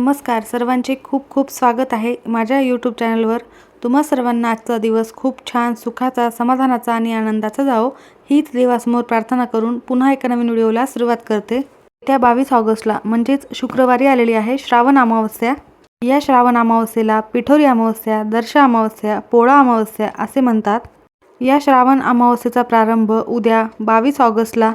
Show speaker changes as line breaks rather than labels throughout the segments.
नमस्कार सर्वांचे खूप खूप स्वागत आहे माझ्या यूट्यूब चॅनलवर तुम्हा सर्वांना आजचा दिवस खूप छान सुखाचा समाधानाचा आणि आनंदाचा जावो. हीच देवासमोर प्रार्थना करून पुन्हा एका नवीन व्हिडिओला सुरुवात करते. त्या बावीस ऑगस्टला म्हणजेच शुक्रवारी आलेली आहे श्रावण अमावस्या. या श्रावण अमावस्येला पिठोरी अमावस्या दर्श अमावस्या पोळा अमावस्या असे म्हणतात. या श्रावण अमावस्येचा प्रारंभ उद्या बावीस ऑगस्टला.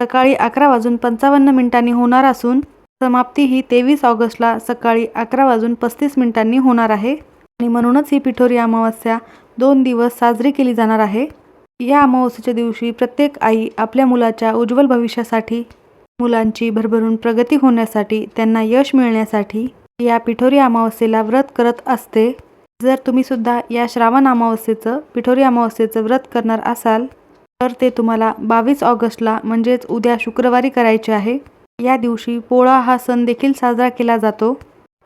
सकाळी अकरा वाजून पंचावन्न मिनिटांनी होणार असून समाप्ती ही तेवीस ऑगस्टला सकाळी अकरा वाजून पस्तीस मिनिटांनी होणार आहे. आणि म्हणूनच ही पिठोरी अमावस्या दोन दिवस साजरी केली जाणार आहे. या अमावस्येच्या दिवशी प्रत्येक आई आपल्या मुलाच्या उज्ज्वल भविष्यासाठी मुलांची भरभरून प्रगती होण्यासाठी त्यांना यश मिळण्यासाठी या पिठोरी अमावस्येला व्रत करत असते. जर तुम्ही सुद्धा या श्रावण अमावस्येचं पिठोरी अमावस्येचं व्रत करणार असाल तर ते तुम्हाला बावीस ऑगस्टला म्हणजेच उद्या शुक्रवारी करायचे आहे. या दिवशी पोळा हा सण देखील साजरा केला जातो.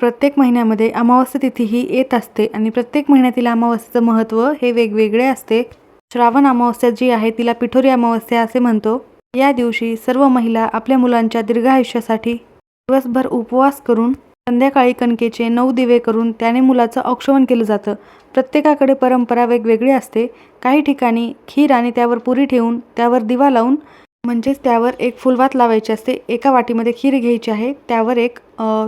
प्रत्येक महिन्यामध्ये अमावस्या तिथी ही येत असते आणि प्रत्येक महिन्यातील अमावस्येचं महत्त्व हे वेगवेगळे असते. श्रावण अमावस्या जी आहे तिला पिठोरी अमावस्या असे म्हणतो. या दिवशी सर्व महिला आपल्या मुलांच्या दीर्घ आयुष्यासाठी दिवसभर उपवास करून संध्याकाळी कणकेचे नऊ दिवे करून त्याने मुलाचं औक्षवण केलं जातं. प्रत्येकाकडे परंपरा वेगवेगळी असते. काही ठिकाणी खीर आणि त्यावर पुरी ठेवून त्यावर दिवा लावून म्हणजेच त्यावर एक फुलवात लावायची असते. एका वाटीमध्ये खीर घ्यायची आहे. त्यावर एक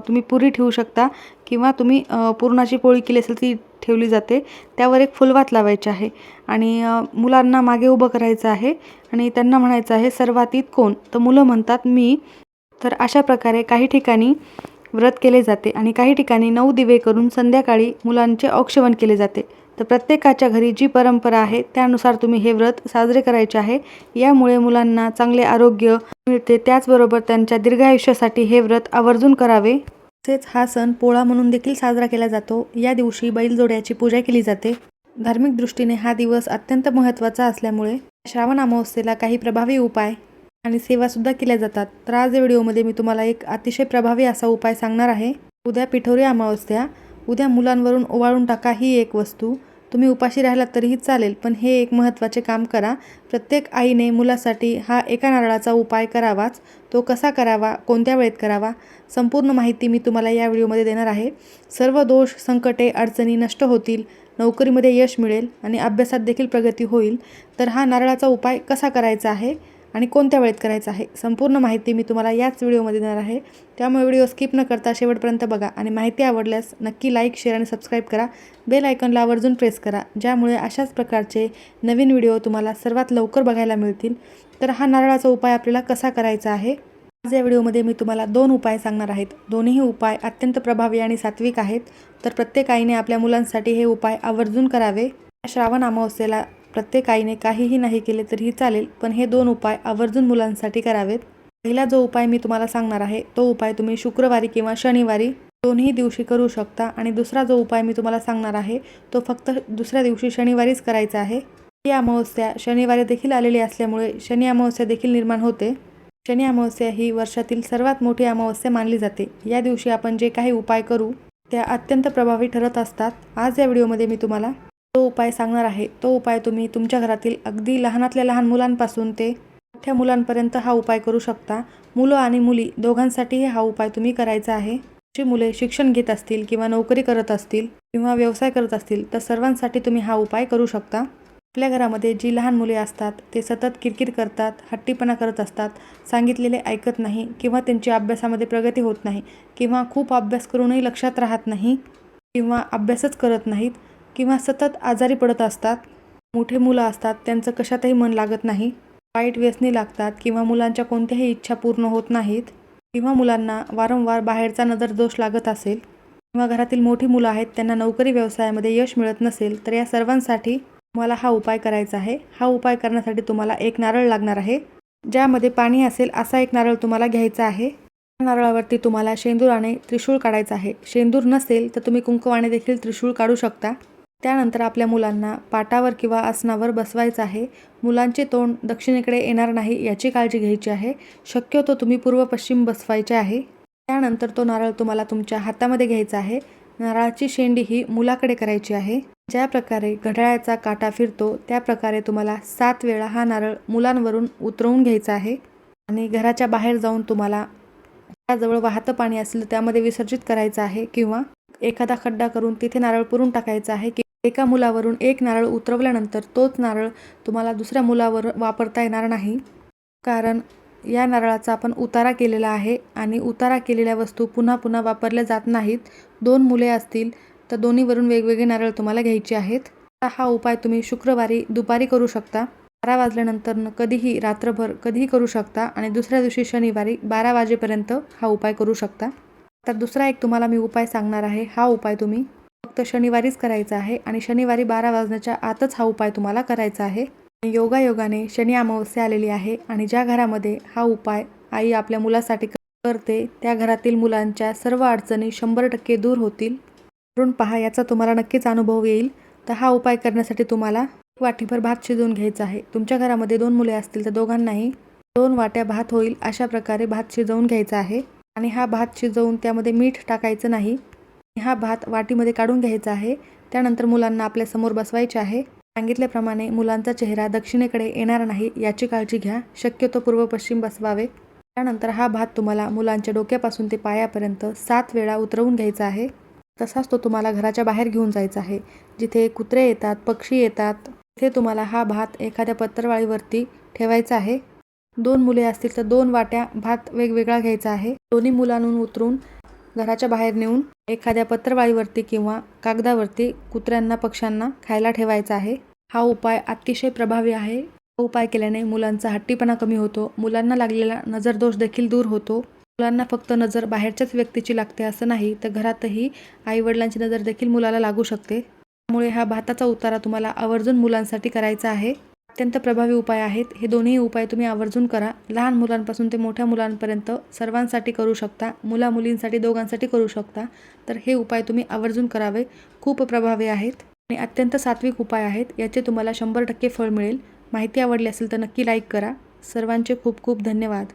तुम्ही पुरी ठेवू शकता किंवा तुम्ही पुरणाची पोळी केली असेल ती ठेवली जाते. त्यावर एक फुलवात लावायची आहे. आणि मुलांना मागे उभं करायचं आहे. आणि त्यांना म्हणायचं आहे सर्वातीत कोण? तर मुलं म्हणतात मी. तर अशा प्रकारे काही ठिकाणी व्रत केले जाते आणि काही ठिकाणी नऊ दिवे करून संध्याकाळी मुलांचे औक्षवण केले जाते. तर प्रत्येकाच्या घरी जी परंपरा आहे त्यानुसार तुम्ही हे व्रत साजरे करायचे आहे. यामुळे मुलांना चांगले आरोग्य मिळते. त्याचबरोबर त्यांच्या दीर्घायुष्यासाठी हे व्रत आवर्जून करावे. तसेच हा सण पोळा म्हणून देखील साजरा केला जातो. या दिवशी बैलजोड्याची पूजा केली जाते. धार्मिक दृष्टीने हा दिवस अत्यंत महत्त्वाचा असल्यामुळे श्रावण अमावस्येला काही प्रभावी उपाय आणि सेवासुद्धा केल्या जातात. तर आज या व्हिडिओमध्ये मी तुम्हाला एक अतिशय प्रभावी असा उपाय सांगणार आहे. उद्या पिठोरी अमावस्या. उद्या मुलांवरून ओवाळून टाका ही एक वस्तू. तुम्ही उपाशी राहिलात तरीही चालेल पण हे एक महत्त्वाचे काम करा. प्रत्येक आईने मुलासाठी हा एका नारळाचा उपाय करावाच. तो कसा करावा? कोणत्या वेळेत करावा? संपूर्ण माहिती मी तुम्हाला या व्हिडिओमध्ये देणार आहे. सर्व दोष संकटे अडचणी नष्ट होतील. नोकरीमध्ये यश मिळेल आणि अभ्यासात देखील प्रगती होईल. तर हा नारळाचा उपाय कसा करायचा आहे? आणि कोणत्या वेळेत करायचं आहे संपूर्ण माहिती मी तुम्हाला याच व्हिडिओमध्ये देणार आहे. त्यामुळे व्हिडिओ स्किप न करता शेवटपर्यंत बघा आणि माहिती आवडल्यास नक्की लाईक शेअर आणि सबस्क्राईब करा. बेल आयकॉनला आवर्जून प्रेस करा ज्यामुळे अशाच प्रकारचे नवीन व्हिडिओ तुम्हाला सर्वात लवकर बघायला मिळतील. तर हा नारळाचा उपाय आपल्याला कसा करायचा आहे? आज या व्हिडिओमध्ये मी तुम्हाला दोन उपाय सांगणार आहेत. दोन्ही उपाय अत्यंत प्रभावी आणि सात्विक आहेत. तर प्रत्येक आईने आपल्या मुलांसाठी हे उपाय आवर्जून करावे. श्रावण अमावस्येला प्रत्येक आईने काहीही नाही केले तरीही चालेल पण हे दोन उपाय आवर्जून मुलांसाठी करावेत. पहिला जो उपाय मी तुम्हाला सांगणार आहे तो उपाय तुम्ही शुक्रवारी किंवा शनिवारी दोन्ही दिवशी करू शकता आणि दुसरा जो उपाय मी तुम्हाला सांगणार आहे तो फक्त दुसऱ्या दिवशी शनिवारीच करायचा आहे. ही अमावस्या शनिवारी देखील आलेली असल्यामुळे शनी अमावस्या देखील निर्माण होते. शनी अमावस्या ही वर्षातील सर्वात मोठी अमावस्या मानली जाते. या दिवशी आपण जे काही उपाय करू त्या अत्यंत प्रभावी ठरत असतात. आज या व्हिडिओमध्ये मी तुम्हाला तो उपाय सांगणार आहे तो उपाय तुम्ही तुमच्या घरातील अगदी लहानातल्या लहान मुलांपासून ते मोठ्या मुलांपर्यंत हा उपाय करू शकता. मुलं आणि मुली दोघांसाठीही हा उपाय तुम्ही करायचा आहे. जी मुले शिक्षण घेत असतील किंवा नोकरी करत असतील किंवा व्यवसाय करत असतील तर सर्वांसाठी तुम्ही हा उपाय करू शकता. आपल्या घरामध्ये जी लहान मुले असतात ते सतत किरकिर करतात हट्टीपणा करत असतात सांगितलेले ऐकत नाही किंवा त्यांची अभ्यासामध्ये प्रगती होत नाही किंवा खूप अभ्यास करूनही लक्षात राहत नाही किंवा अभ्यासच करत नाहीत किंवा सतत आजारी पडत असतात मोठे मुलं असतात त्यांचं कशातही मन लागत नाही वाईट व्यसनी लागतात किंवा मुलांच्या कोणत्याही इच्छा पूर्ण होत नाहीत किंवा मुलांना वारंवार बाहेरचा नजर दोष लागत असेल किंवा घरातील मोठी मुलं आहेत त्यांना नोकरी व्यवसायामध्ये यश मिळत नसेल तर या सर्वांसाठी तुम्हाला हा उपाय करायचा आहे. हा उपाय करण्यासाठी तुम्हाला एक नारळ लागणार आहे. ज्यामध्ये पाणी असेल असा एक नारळ तुम्हाला घ्यायचा आहे. त्या नारळावरती तुम्हाला शेंदूराने त्रिशूळ काढायचा आहे. शेंदूर नसेल तर तुम्ही कुंकवाने देखील त्रिशूळ काढू शकता. त्यानंतर आपल्या मुलांना पाटावर किंवा आसनावर बसवायचं आहे. मुलांचे तोंड दक्षिणेकडे येणार नाही याची काळजी घ्यायची आहे. शक्यतो तुम्ही पूर्व पश्चिम बसवायचे आहे. त्यानंतर तो नारळ तुम्हाला तुमच्या हातामध्ये घ्यायचा आहे. नारळाची शेंडी ही मुलाकडे करायची आहे. ज्या प्रकारे घड्याळाचा काटा फिरतो त्या प्रकारे तुम्हाला सात वेळा हा नारळ मुलांवरून उतरवून घ्यायचा आहे. आणि घराच्या बाहेर जाऊन तुम्हाला त्याजवळ वाहतं पाणी असेल तर त्यामध्ये विसर्जित करायचं आहे किंवा एखादा खड्डा करून तिथे नारळ पुरून टाकायचा आहे की एका मुलावरून एक नारळ उतरवल्यानंतर तोच नारळ तुम्हाला दुसऱ्या मुलावर वापरता येणार नाही. कारण या नारळाचा आपण उतारा केलेला आहे आणि उतारा केलेल्या वस्तू पुन्हा पुन्हा वापरल्या जात नाहीत. दोन मुले असतील तर दोन्हीवरून वेगवेगळे नारळ तुम्हाला घ्यायचे आहेत. हा उपाय तुम्ही शुक्रवारी दुपारी करू शकता. बारा वाजल्यानंतर कधीही रात्रभर कधीही करू शकता आणि दुसऱ्या दिवशी शनिवारी बारा वाजेपर्यंत हा उपाय करू शकता. तर दुसरा एक तुम्हाला मी उपाय सांगणार आहे. हा उपाय तुम्ही फक्त शनिवारीच करायचा आहे आणि शनिवारी बारा वाजण्याच्या आतच हा उपाय तुम्हाला करायचा आहे. योगायोगाने शनी अमावस्या आलेली आहे आणि ज्या घरामध्ये हा उपाय आई आपल्या मुलासाठी करते त्या घरातील मुलांच्या सर्व अडचणी शंभर टक्के दूर होतील. करून पहा याचा तुम्हाला नक्कीच अनुभव येईल. तर हा उपाय करण्यासाठी तुम्हाला एक वाटीभर भात शिजवून घ्यायचा आहे. तुमच्या घरामध्ये दोन मुले असतील तर दोघांनाही दोन वाट्या भात होईल अशा प्रकारे भात शिजवून घ्यायचा आहे. आणि हा भात शिजवून त्यामध्ये मीठ टाकायचं नाही. हा भात वाटीमध्ये काढून घ्यायचा आहे. त्यानंतर मुलांना आपल्यासमोर बसवायचे आहे. सांगितल्याप्रमाणे मुलांचा चेहरा दक्षिणेकडे येणार नाही याची काळजी घ्या. शक्यतो पूर्व पश्चिम बसवावे. त्यानंतर हा भात तुम्हाला मुलांच्या डोक्यापासून ते पायापर्यंत सात वेळा उतरवून घ्यायचा आहे. तसाच तो तुम्हाला घराच्या बाहेर घेऊन जायचा आहे. जिथे कुत्रे येतात पक्षी येतात तिथे तुम्हाला हा भात एखाद्या पत्रवाळीवरती ठेवायचा आहे. दोन मुले असतील तर दोन वाट्या भात वेगवेगळा घ्यायचा आहे. दोन्ही मुलांहून उतरून घराच्या बाहेर नेऊन एखाद्या पत्रवाळीवरती किंवा कागदावरती कुत्र्यांना पक्ष्यांना खायला ठेवायचा आहे. हा उपाय अतिशय प्रभावी आहे. हा उपाय केल्याने मुलांचा हट्टीपणा कमी होतो. मुलांना लागलेला नजरदोष देखील दूर होतो. मुलांना फक्त नजर बाहेरच्याच व्यक्तीची लागते असं नाही तर घरातही आईवडिलांची नजर देखील मुलाला लागू शकते. त्यामुळे हा भाताचा उतारा तुम्हाला आवर्जून मुलांसाठी करायचा आहे. अत्यंत प्रभावी उपाय आहेत. हे दोन्ही उपाय तुम्ही आवर्जून करा. लहान मुलांपासून ते मोठ्या मुलांपर्यंत सर्वांसाठी करू शकता. मुला मुलींसाठी दोघांसाठी करू शकता. तर हे उपाय तुम्ही आवर्जून करावे. खूप प्रभावी आहेत. आणि अत्यंत सात्विक उपाय आहेत. याचे तुम्हाला शंभर टक्के फळ मिळेल. माहिती आवडली असेल तर नक्की लाईक करा. सर्वांचे खूप खूप धन्यवाद.